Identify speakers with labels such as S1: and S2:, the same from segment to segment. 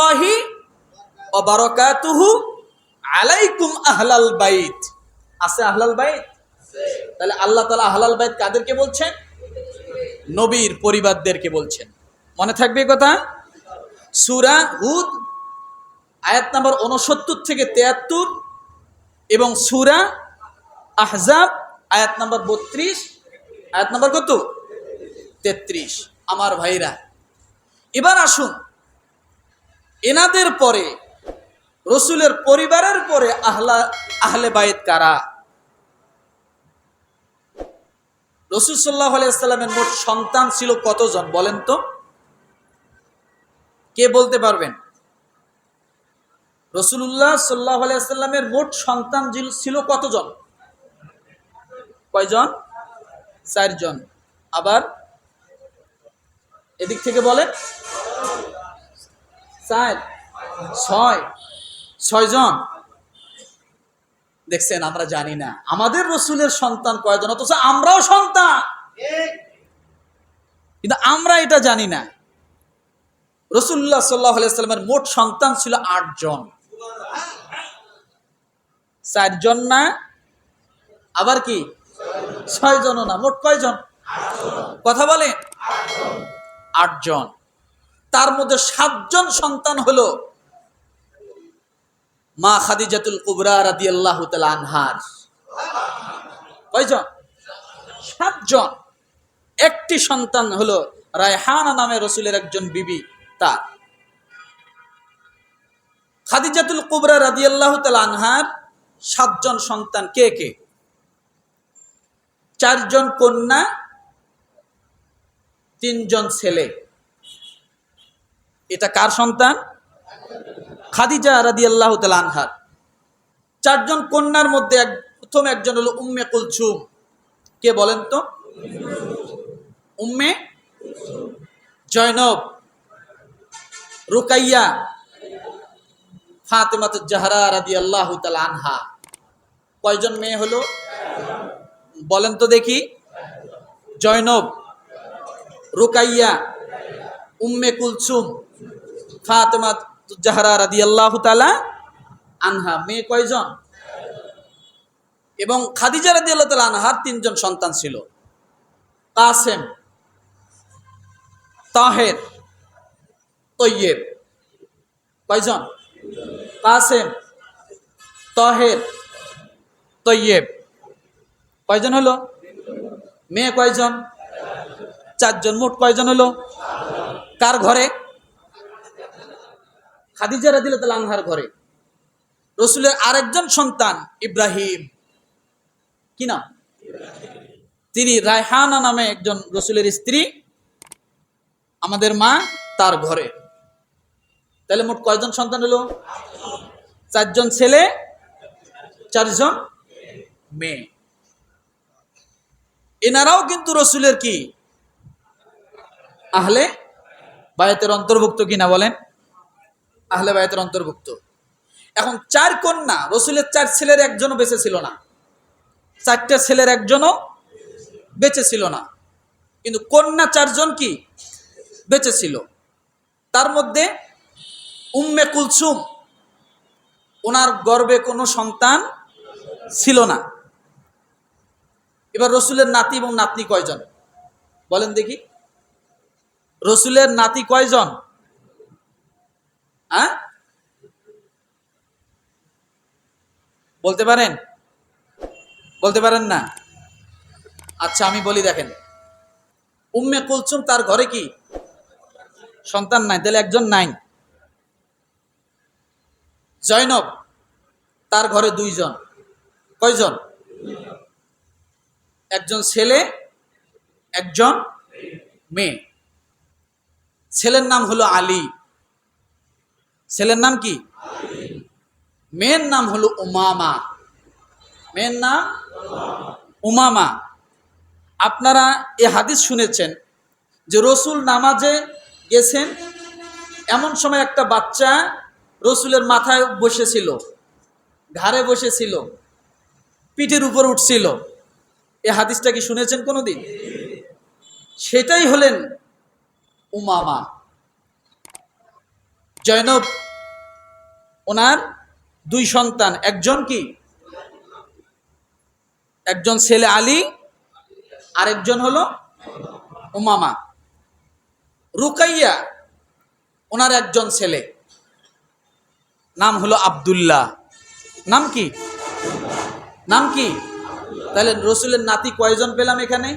S1: রহমাতুল্লাহি ও বারাকাতুহু আলাইকুম আহলাল বাইত। আছে আহলাল বাইত? তাহলে আল্লাহ তালা আহলাল বাইত কাদেরকে বলছেন? নবীর পরিবারদেরকে বলছেন। মনে থাকবে কথা? সুরা হুদ, আয়াত নাম্বার উনসত্তর থেকে তেয়াত্তর এবং সুরা আহজাব, আয়াত নাম্বার বত্রিশ, আয়াত নাম্বার কত? তেত্রিশ। আমার ভাইরা, এবার আসুন এনাদের পরে, রসুলের পরিবারের পরে আহলা, আহলে বাইত কারা? রসুল সাল্লাহ আলাইসাল্লামের মোট সন্তান ছিল কতজন বলেন তো? কে বলতে পারবেন? রসুল্লাহ সাল্লাহ আলাইসাল্লামের মোট সন্তান ছিল কতজন? কয়জন? চারজন। আবার এদিক থেকে বলেন। চার, ছয়, ছয়জন। দেখছেন, আমরা জানি না। আমাদের রসুলের সন্তান কয়জন? অথচ আমরাও সন্তান। কিন্তু আমরা এটা জানি না। রসুল্লাহ সাল্লাহ আলাইস্লামের মোট সন্তান ছিল আটজন। চারজন না, আবার কি? ছয়জনও না, মোট কয়জন? কথা বলেন। আটজন। তার মধ্যে সাতজন সন্তান হলো মা খাদিজাতুল কুবরা রাদি আল্লাহ আনহার। কয়জন? সাতজন। একটি সন্তান হলো রায়হানা নামে রসুলের একজন বিবি, তার। খাদিজাতুল কুবরা রাদি আল্লাহ আনহার সাতজন সন্তান কে কে? চারজন কন্যা, তিনজন ছেলে। এটা কার সন্তান? খাদিজা রাদি আল্লাহ আনহার। চারজন কন্যার মধ্যে এক প্রথম একজন হলো উম্মে কুলছুম কে বলেন তো? উম্মে জয়নব, রুকাইয়া, ফাতেমাত জাহরা রাদি আল্লাহ আনহা। কয়জন মেয়ে হলো? বলেন তো দেখি। জয়নব, রুকাইয়া, উম্মে কুলসুম। ফাতেমা জাহরা রাদি আল্লাহ তালা আনহা, মেয়ে কয়জন? এবং খাদিজা রাদি আল্লাহ তালা আনহার তিনজন সন্তান ছিল। Qasim, Tahir, Tayyib. কয়জন? Qasim, Tahir, Tayyib. কয়জন হলো? মেয়ে কয়জন? চারজন। মোট কয়জন হলো? কার ঘরে? খাদিজা রাদিল আনহার ঘরে। রসুলের আরেকজন সন্তান ইব্রাহিম। কি নাম? তিনি রায়হানা নামে একজন রসুলের স্ত্রী, আমাদের মা তার ঘরে। তাহলে মোট কয়জন সন্তান হলো? চারজন ছেলে, চারজন মেয়ে। এনারাও কিন্তু রসুলের কি? আহলে বায়তের অন্তর্ভুক্ত কিনা বলেন? আহলে বায়তের অন্তর্ভুক্ত। এখন চার কন্যা, রসুলের চার ছেলের একজনও বেঁচে ছিল না। চারটা ছেলের একজনও বেঁচে ছিল না। কিন্তু কন্যা চারজন কি? বেঁচে ছিল। তার মধ্যে উম্মে কুলসুম, ওনার গর্বে কোনো সন্তান ছিল না। এবার রসুলের নাতি এবং নাতনি কয়জন? বলেন দেখি। রসুলের নাতি কয়জন? হ্যাঁ? বলতে পারেন? বলতে পারেন না? আচ্ছা আমি বলি দেখেন। উম্মে কুলসুম তার ঘরে কি? সন্তান নাই, তাহলে একজন নাই। জয়নব, তার ঘরে দুইজন। কয়জন? একজন ছেলে, একজন মেয়ে। ছেলের নাম হলো আলী। ছেলের নাম কি? মেয়ের নাম হলো উমামা। মেয়ের নাম উমামা। আপনারা এ হাদিস শুনেছেন যে রসুল নামাজে গেছেন, এমন সময় একটা বাচ্চা রসুলের মাথায় বসেছিল, ঘাড়ে বসেছিল, পিঠের উপর উঠছিল। এ হাদিসটা কি শুনেছেন কোনোদিন? সেটাই হলেন উমামা। জয়নব, ওনার দুই সন্তান, একজন কি? একজন ছেলে আলী, আরেকজন হলো উমামা। রুকাইয়া, ওনার একজন ছেলে। নাম হলো আব্দুল্লাহ। নাম কি? নাম কি? তাহলে রসুলের নাতি কয়জন পেলাম এখানে?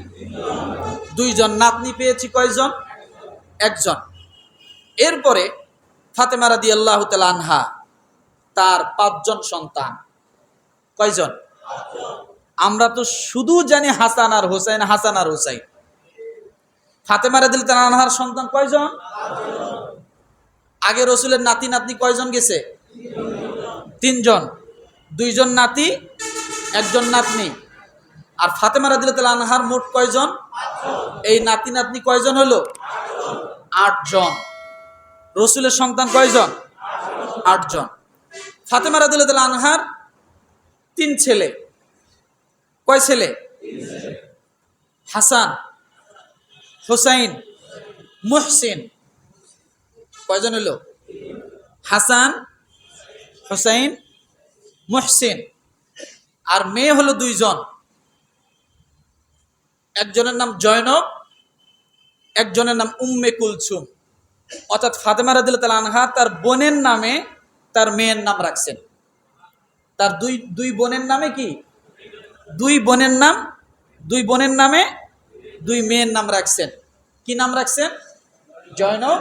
S1: দুইজন। নাতনি পেয়েছি কয়জন? একজন। এরপরে ফাতেমা রাদি আল্লাহ আনহা, তার পাঁচজন সন্তান। কয়জন? আমরা তো শুধু জানি হাসান আর হোসাইন, হাসান আর হোসাইন। ফাতেমা রাদিল আনহার সন্তান কয়জন? আগে রসুলের নাতি, নাতনি কয়জন গেছে? তিনজন। দুইজন নাতি, একজন নাতনি। আর ফাতেমা রাদিল আনহার মোট কয়জন? এই নাতি, নাতনি কয়জন হলো? আটজন। রসুলের সন্তান কয়জন? আটজন। ফাতেমা রাদিল্লাহ আনহার তিন ছেলে। কয় ছেলে? হাসান, হোসাইন, মুহসিন। কয়জন হলো? হাসান, হোসাইন, মুহসিন। আর মেয়ে হলো দুইজন। একজনের নাম জয়নব, একজনের নাম উম্মে কুলসুম। অর্থাৎ ফাতেমা রাদিল্লাহ আনহা তার বোনের নামে তার মেয়ের নাম রাখছেন। তার দুই দুই বোনের নামে কি? দুই বোনের নাম, দুই বোনের নামে দুই মেয়ের নাম রাখছেন। কি নাম রাখছেন? জয়নব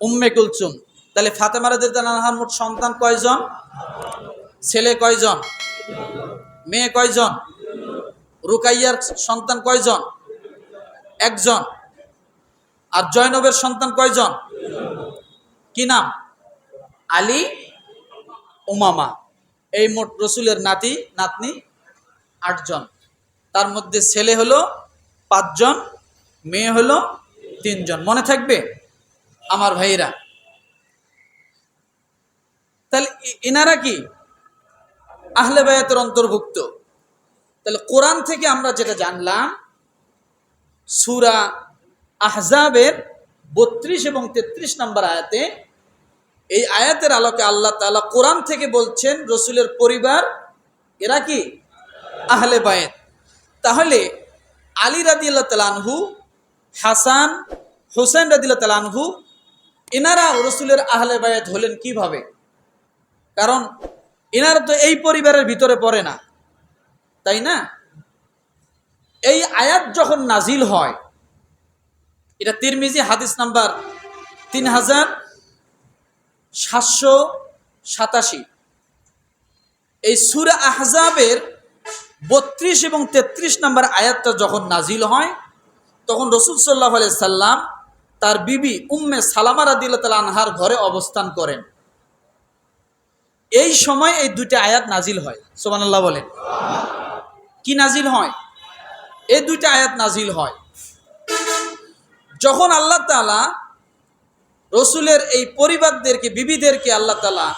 S1: উম্মে কুলসুম। তাহলে ফাতেমা রাদিল্লাহ আনহার মোট সন্তান কয়জন? ছেলে কয়জন? মেয়ে কয়জন? রুকাইয়ার সন্তান কয়জন? একজন। আর জয়নবের সন্তান কয়জন? কি নাম? আলী উমামা। এই মোট রসুলের নাতি, নাতনি আটজন। তার মধ্যে ছেলে হলো পাঁচজন, মেয়ে হলো তিনজন। মনে থাকবে? আমার ভাইরা তাহলে এনারা কি? আহলে বায়াতের অন্তর্ভুক্ত। তাহলে কোরআন থেকে আমরা যেটা জানলাম, সুরা আহজাবের বত্রিশ এবং তেত্রিশ নম্বর আয়াতে এই আয়াতের আলোকে আল্লাহ তাআলা কোরআন থেকে বলছেন, রসুলের পরিবার, এরা কি? আহলে বায়েত তাহলে আলী রাদিল্লা তালানহু হাসান হোসেন রাদিল্লা তালানহু এনারা রসুলের আহলে বায়েত হলেন কীভাবে? কারণ এনারা তো এই পরিবারের ভিতরে পড়ে না, তাই না? এই আয়াত যখন নাজিল হয় এটা তিরমিজি হাদিস নাম্বার তিন হাজার সাতশো সাতাশি। এই সুরা আহজাবের বত্রিশ এবং তেত্রিশ নাম্বার আয়াতটা যখন নাজিল হয়, তখন রসুল সাল্লাহ সাল্লাম তার বিবি উম্মে সালামা রাদিল্লা আনহার ঘরে অবস্থান করেন। এই সময় এই দুইটা আয়াত নাজিল হয় সোমানাল্লাহ বলেন। কি নাজিল হয়? এই দুইটা আয়াত নাজিল হয়। যখন আল্লাহ তালা রসুলের এই পরিবারদেরকে, বিবিদেরকে আল্লাহ তালা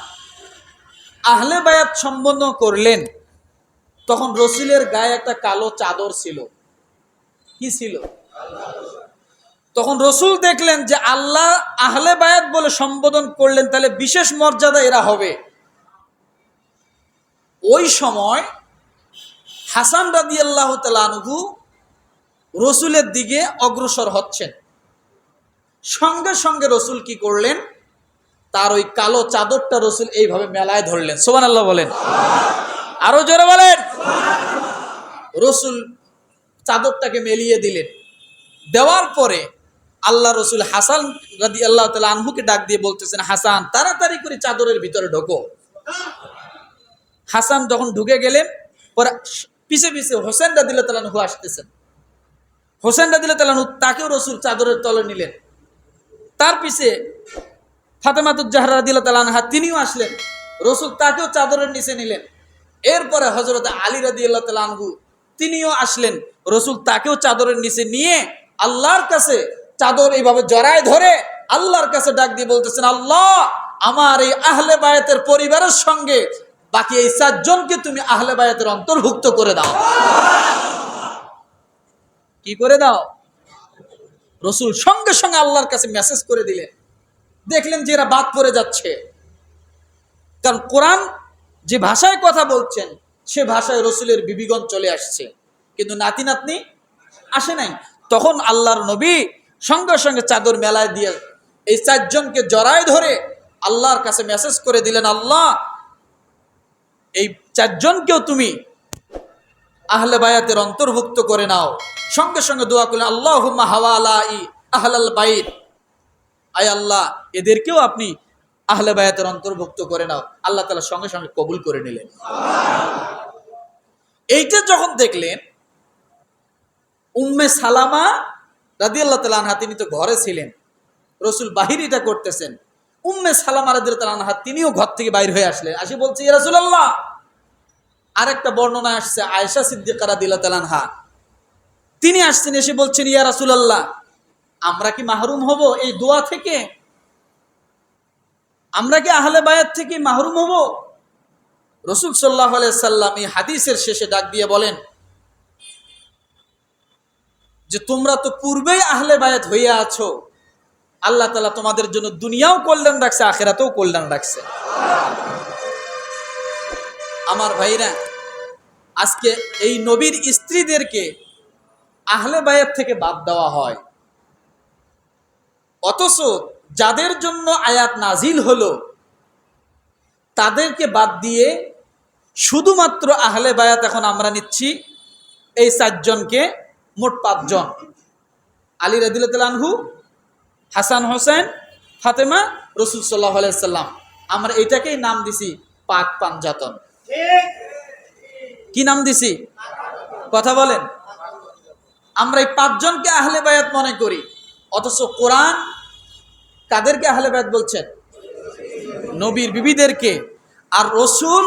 S1: আহলে বায়াত সম্বোধন করলেন, তখন রসুলের গায়ে একটা কালো চাদর ছিল। কি ছিল? তখন রসুল দেখলেন যে আল্লাহ আহলে বায়াত বলে সম্বোধন করলেন, তাহলে বিশেষ মর্যাদা এরা হবে। ওই সময় হাসান রাদি আল্লাহ তালু রসুলের দিকে অগ্রসর হচ্ছেন। সঙ্গে সঙ্গে রসুল কি করলেন? তার ওই কালো চাদরটা রসুল এইভাবে মেলায় ধরলেন। সোমান আল্লাহ বলেন। আরও জোরে বলেন। রসুল চাদরটাকে মেলিয়ে দিলেন। দেওয়ার পরে আল্লাহ রসুল হাসান রাদি আল্লাহ তালা আনহুকে ডাক দিয়ে বলতেছেন, হাসান, তাড়াতাড়ি করে চাদরের ভিতরে ঢোকো। হাসান যখন ঢুকে গেলেন, পরে পিছে পিছে হোসেন রাদিল্লা তালানহু আসতেছেন। হোসেন রাদিল্লা তালানহু তাকেও রসুল চাদরের তলে নিলেন। তার পিছে ফাতেমাতুজ্জাহরা রাদিল্লা তালানহা তিনিও আসলেন। রসুল তাকেও চাদরের নিচে নিলেন। এরপরে হজরত আলী রাদি আল্লাহ তালানহু তিনিও আসলেন। রসুল তাকেও চাদরের নিচে নিয়ে আল্লাহর কাছে চাদর এইভাবে জড়ায় ধরে আল্লাহর কাছে ডাক দিয়ে বলতেছেন, আল্লাহ, আমার এই আহলে বায়াতের পরিবারের সঙ্গে বাকি এই চারজনকে তুমি আহলে বায়াতের অন্তর্ভুক্ত করে দাও। কি করে দাও? রসুল সঙ্গে সঙ্গে আল্লাহর কাছে মেসেজ করে দিলেন। দেখলেন যে এরা বাদ পড়ে যাচ্ছে। কারণ কোরআন যে ভাষায় কথা বলছেন, সে ভাষায় রসুলের বিবিগণ চলে আসছে। কিন্তু নাতি নাতনি আসে নাই। তখন আল্লাহর নবী সঙ্গে সঙ্গে চাদর মেলায় দিয়ে এই চারজনকে জড়ায় ধরে আল্লাহর কাছে মেসেজ করে দিলেন, আল্লাহ, এই চারজনকেও তুমি আহলে বায়াতের অন্তর্ভুক্ত করে নাও। সঙ্গে সঙ্গে দোয়া করলেন আল্লাহ হাওয়া ই আহলাল বাইত। আয় আল্লাহ, এদেরকেও আপনি আহলে বায়াতের অন্তর্ভুক্ত করে নাও। আল্লাহ তালা সঙ্গে সঙ্গে কবুল করে নিলেন। এইটা যখন দেখলেন, উম্মে সালামা রাদি আল্লাহ তালা আনহা, তিনি তো ঘরে ছিলেন। রসুল বাহির এটা করতেছেন। উম্মে সালামা রাদি তালা আনহা, তিনিও ঘর থেকে বাইর হয়ে আসলেন। আসি বলছে রসুল আল্লাহ আরেকটা বর্ণনা আসছে আয়সা সিদ্দিকা রাদি আল্লাহ তালা তিনি আসছেন, এসে বলছেন, ইয়া রাসুল আল্লাহ আমরা কি মাহরুম হব এই দোয়া থেকে? আমরা কি আহলে বায়াত থেকে মাহরুম হব? রসুল সাল্লাহ সাল্লাম এই হাদিসের শেষে ডাক দিয়ে বলেন, যে তোমরা তো পূর্বেই আহলে বায়াত হইয়া আছো। আল্লাহ তালা তোমাদের জন্য দুনিয়াও কল্যাণ রাখছে, আখেরাতেও কল্যাণ রাখছে। আমার ভাইরা, আজকে এই নবীর স্ত্রীদেরকে আহলে বায়াত থেকে বাদ দেওয়া হয়। অথচ যাদের জন্য আয়াত নাজিল হলো, তাদেরকে বাদ দিয়ে শুধুমাত্র আহলে বায়াত এখন আমরা নিচ্ছি এই চারজনকে, মোট পাঁচজন। আলী রাদিল্লাহু হাসান হোসেন, ফাতেমা, রসুল সাল্লাহ সাল্লাম আমরা এটাকেই নাম দিছি পাক পাঞ্জাতন কি নাম দিছি? কথা বলেন। আমরা এই পাঁচজনকে আহলে বায়াত মনে করি, অথচ কোরআন কাদেরকে আহলে বায়াত বলছেন? নবীর বিবিদেরকে। আর রসুল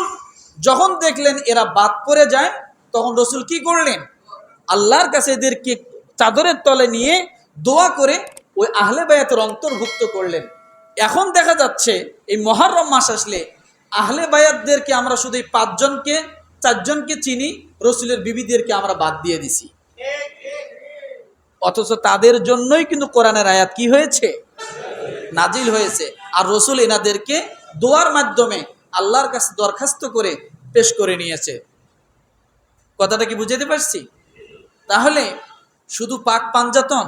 S1: যখন দেখলেন এরা বাদ পড়ে যায়, তখন রসুল কি করলেন? আল্লাহর কাছে এদেরকে চাদরের তলে নিয়ে দোয়া করে ওই আহলে বায়াতের অন্তর্ভুক্ত করলেন। এখন দেখা যাচ্ছে, এই মহারম মাস আসলে আহলে বায়াতদেরকে আমরা শুধু এই পাঁচজনকে, চারজনকে চিনি, রসুলের বিবিদেরকে আমরা বাদ দিয়ে দিছি। অথচ তাদের জন্যই কিন্তু কোরআনের আয়াত কি হয়েছে? নাজিল হয়েছে। আর রসুল এনাদেরকে দোয়ার মাধ্যমে আল্লাহর কাছে দরখাস্ত করে পেশ করে নিয়েছে। কথাটা কি বুঝাতে পারছি? তাহলে শুধু পাক পাঞ্জাতন?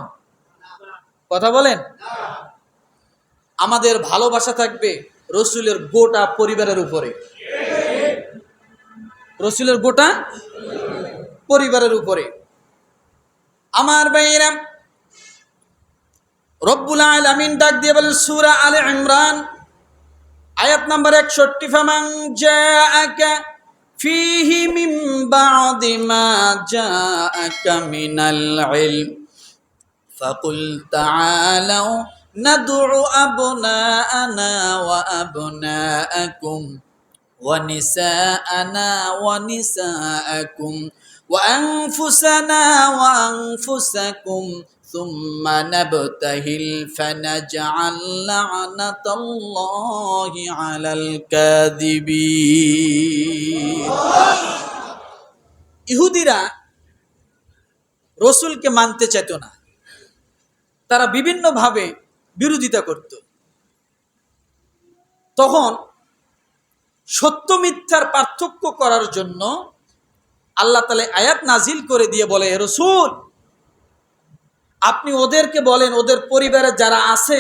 S1: কথা বলেন? আমাদের ভালোবাসা থাকবে রসুলের গোটা পরিবারের উপরে। রসুলের গোটা পরিবারের উপরে। আমার ভাইয়েরা, রব্বুল আলামিন ডাক দিয়ে বলেন, সুরা আলে ইমরান, আয়াত নাম্বার একষট্টি ফামাং জাআকা ফিহি মিন বাদি মা জাআকা মিনাল ইলম, ফাকুল ندعو أبناءنا وأبناءكم ونساءنا ونساءكم وأنفسنا وأنفسكم ثم نبتهل فنجعل لعنة الله على الكاذبين ইহুদিরা রসুলকে মানতে চাইত না তারা বিভিন্নভাবে বিরোধিতা করত। তখন সত্য মিথ্যার পার্থক্য করার জন্য আল্লাহ তালে আয়াত নাজিল করে দিয়ে বলে রসুল, আপনি ওদেরকে বলেন, ওদের পরিবারে যারা আছে,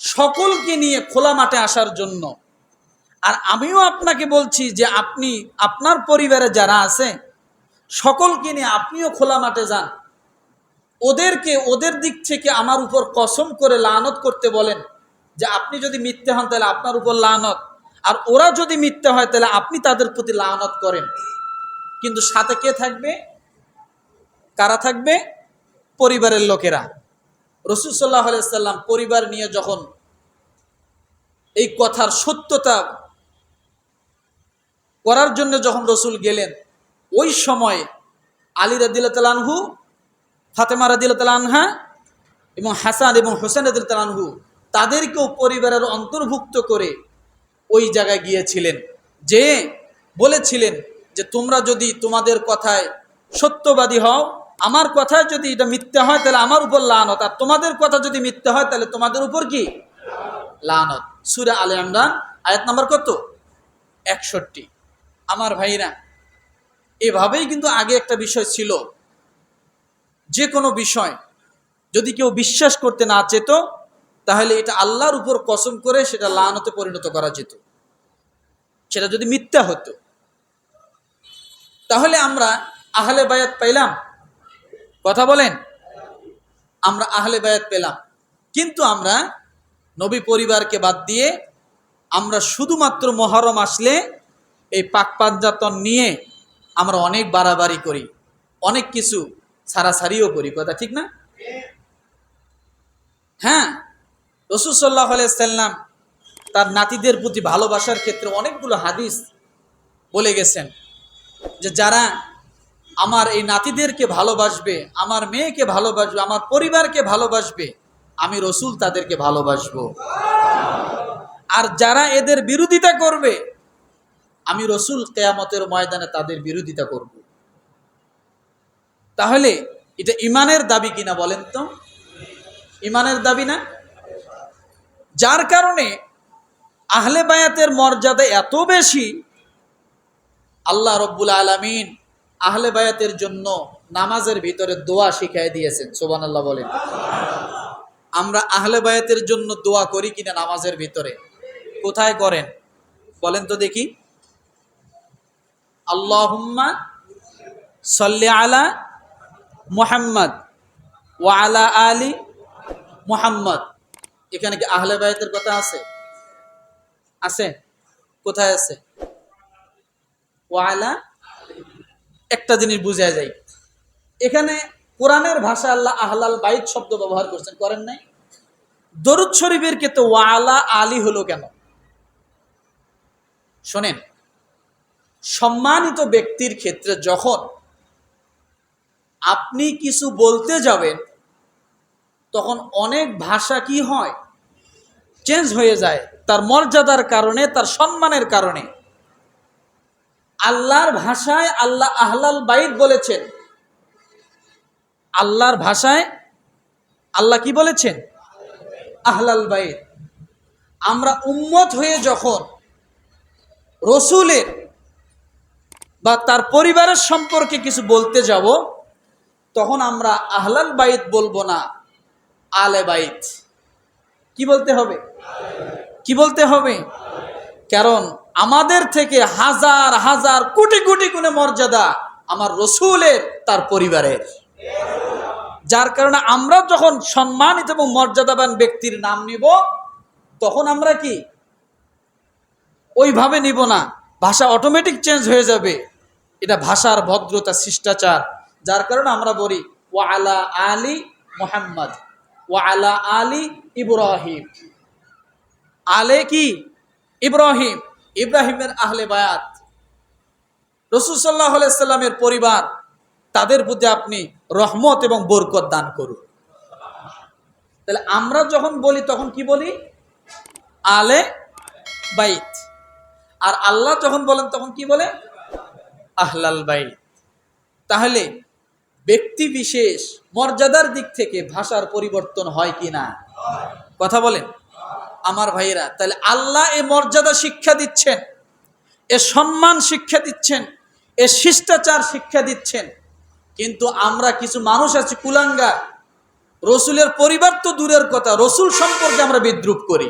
S1: সকলকে নিয়ে খোলা মাঠে আসার জন্য। আর আমিও আপনাকে বলছি যে আপনি, আপনার পরিবারে যারা আছে, সকলকে নিয়ে আপনিও খোলা মাঠে যান। ওদেরকে, ওদের দিক থেকে আমার উপর কসম করে লানত করতে বলেন যে আপনি যদি মিথ্যে হন তাহলে আপনার উপর লানত। আর ওরা যদি মিথ্যে হয় তাহলে আপনি তাদের প্রতি লানত করেন। কিন্তু সাথে কে থাকবে? কারা থাকবে? পরিবারের লোকেরা। রসুল সাল্লাহ সাল্লাম পরিবার নিয়ে যখন এই কথার সত্যতা করার জন্য যখন রসুল গেলেন, ওই সময় আলী রাদিল্লাহু ফাতেমা রাদিল রাদিল্লাহা এবং হাসান এবং হোসেন রাদিল রাদিল্লাহু তাদেরকেও পরিবারের অন্তর্ভুক্ত করে ওই জায়গায় গিয়েছিলেন। যে বলেছিলেন যে, তোমরা যদি তোমাদের কথায় সত্যবাদী হও, আমার কথায় যদি এটা মিথ্যা হয়, তাহলে আমার উপর লানত। আর তোমাদের কথা যদি মিথ্যা হয়, তাহলে তোমাদের উপর কি? লানত। সুরা আলে ইমরান, আয়াত নাম্বার কত? একষট্টি। আমার ভাইরা, এভাবেই কিন্তু আগে একটা বিষয় ছিল। যে কোনো বিষয়, যদি কেউ বিশ্বাস করতে না চেত, তাহলে এটা আল্লাহর উপর কসম করে সেটা লানতে পরিণত করা যেত। সেটা যদি মিথ্যা হতো। তাহলে আমরা আহলে বায়াত পাইলাম কথা বলেন? আমরা আহলে বায়াত পেলাম। কিন্তু আমরা নবী পরিবারকে বাদ দিয়ে আমরা শুধুমাত্র মহরম আসলে এই পাক পাঞ্জাতন নিয়ে আমরা অনেক বাড়াবাড়ি করি। অনেক কিছু ছাড়াছাড়িও করি, কথা ঠিক না? হ্যাঁ রসুল সাল্লাহ সাল্লাম তার নাতিদের প্রতি ভালোবাসার ক্ষেত্রে অনেকগুলো হাদিস বলে গেছেন যে যারা আমার এই নাতিদেরকে ভালোবাসবে, আমার মেয়েকে ভালোবাসবে, আমার পরিবারকে ভালোবাসবে, আমি রসুল তাদেরকে ভালোবাসবো। আর যারা এদের বিরোধিতা করবে, আমি রসুল কেয়ামতের ময়দানে তাদের বিরোধিতা করব। তাহলে এটা ইমানের দাবি কিনা বলেন তো? ইমানের দাবি না? যার কারণে আহলে বায়াতের মর্যাদা এত বেশি, আল্লাহ রব্বুল আলমিন আহলে বায়াতের জন্য নামাজের ভিতরে দোয়া শিখাই দিয়েছেন সোবান আল্লাহ বলেন। আমরা আহলে বায়াতের জন্য দোয়া করি কিনা নামাজের ভিতরে? কোথায় করেন? বলেন তো দেখি। আল্লাহুম্মা সাল্লি আলা মুহাম্মদ ওয়ালা আলী মুহাম্মদ। এখানে কি আহলে বায়াতের কথা আছে? আছে? কোথায় আছে? ওয়ালা একটা জিনিস বুঝা যায় এখানে কোরআনের ভাষা আল্লাহ আহলাল বাইত শব্দ ব্যবহার করছেন, করেন নাই? দরুদ শরীফের ক্ষেত্রে ওয়ালা আলী হলো কেন? শোনেন, সম্মানিত ব্যক্তির ক্ষেত্রে যখন আপনি কিছু বলতে যাবেন, তখন অনেক ভাষা কি হয়? চেঞ্জ হয়ে যায়, তার মর্যাদার কারণে, তার সম্মানের কারণে। আল্লাহর ভাষায় আল্লাহ আহলাল বাইত বলেছেন। আল্লাহর ভাষায় আল্লাহ কি বলেছেন? আহলাল বাইত। আমরা উম্মত হয়ে যখন রসুলের বা তার পরিবারের সম্পর্কে কিছু বলতে যাব তখন আমরা আহলাল বাইত বলব না, আলে বাইত। কি বলতে হবে? কি বলতে হবে? কারণ আমাদের থেকে হাজার হাজার কোটি কোটি গুণে মর্যাদা আমার রসুলের, তার পরিবারের। যার কারণে আমরা যখন সম্মানিত এবং মর্যাদাবান ব্যক্তির নাম নিব, তখন আমরা কি? ওইভাবে নিব না। ভাষা অটোমেটিক চেঞ্জ হয়ে যাবে। এটা ভাষার ভদ্রতা, শিষ্টাচার যার কারণে আমরা বলি ও আলা আলী মোহাম্মদ ও আলা আলী ইব্রাহিম। আলে কি? ইব্রাহিম, ইব্রাহিমের আহলে বায়াত। রসুল সাল্লাহ সাল্লামের পরিবার, তাদের প্রতি আপনি রহমত এবং বরকত দান করুন। তাহলে আমরা যখন বলি, তখন কি বলি? আলে বাইত। আর আল্লাহ যখন বলেন, তখন কি বলে? আহলাল বাইত। তাহলে ব্যক্তি বিশেষ মর্যাদার দিক থেকে ভাষার পরিবর্তন হয় কি না? কথা বলেন। আমার ভাইয়েরা, তাহলে আল্লাহ এ মর্যাদা শিক্ষা দিচ্ছেন, এ সম্মান শিক্ষা দিচ্ছেন, এ শিষ্টাচার শিক্ষা দিচ্ছেন। কিন্তু আমরা কিছু মানুষ আছি কুলাঙ্গা রসুলের পরিবার তো দূরের কথা, রসুল সম্পর্কে আমরা বিদ্রুপ করি।